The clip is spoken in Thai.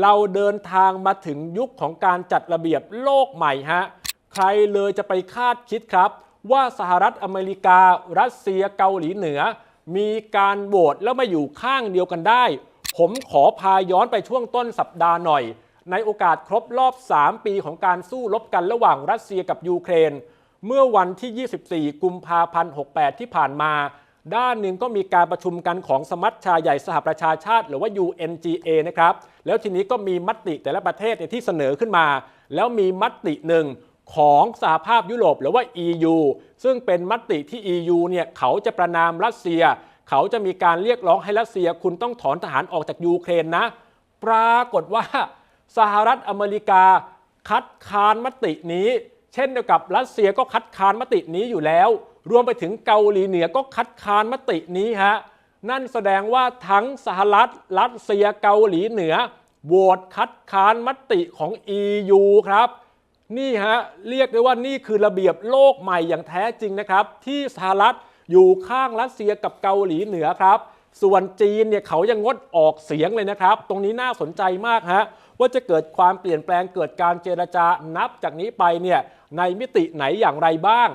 เราเดินทางมาถึงยุคของการจัดระเบียบโลกใหม่ฮะ ใครเลยจะไปคาดคิดครับ ว่าสหรัฐอเมริกา รัสเซียเกาหลีเหนือ มีการโหวตแล้วมาอยู่ข้างเดียวกันได้ ผมขอพาย้อนไปช่วงต้นสัปดาห์หน่อย ในโอกาสครบรอบ 3 ปีของการสู้รบกันระหว่างรัสเซียกับยูเครน เมื่อวันที่ 24 กุมภาพันธ์ 68 ที่ผ่านมา ด้านหนึ่งก็มีการประชุมกันของสมัชชาใหญ่สหประชาชาติ หรือว่า UNGA นะครับ แล้วทีนี้ก็มีมติแต่ละประเทศที่เสนอขึ้นมา แล้วมีมติหนึ่งของสหภาพยุโรปหรือว่า EU ซึ่งเป็นมติที่ EU เนี่ยเขาจะประนามรัสเซีย เขาจะมีการเรียกร้องให้รัสเซีย คุณต้องถอนทหารออกจากยูเครนนะ ปรากฏว่าสหรัฐอเมริกาคัดค้านมตินี้ เช่นเดียวกับรัสเซียก็คัดค้านมตินี้อยู่แล้ว รวมไปถึงเกาหลีเหนือก็คัดค้านมตินี้ฮะนั่นแสดงว่าทั้งสหรัฐรัสเซียเกาหลีเหนือโหวตคัดค้านมติของ EU ครับ นี่ฮะเรียกได้ว่านี่คือระเบียบโลกใหม่อย่างแท้จริงนะครับ ที่สหรัฐอยู่ข้างรัสเซียกับเกาหลีเหนือครับ ส่วนจีนเนี่ยเขายังงดออกเสียงเลยนะครับ ตรงนี้น่าสนใจมากฮะว่าจะเกิดความเปลี่ยนแปลงเกิดการเจรจานับจากนี้ไปเนี่ยในมิติไหนอย่างไรบ้าง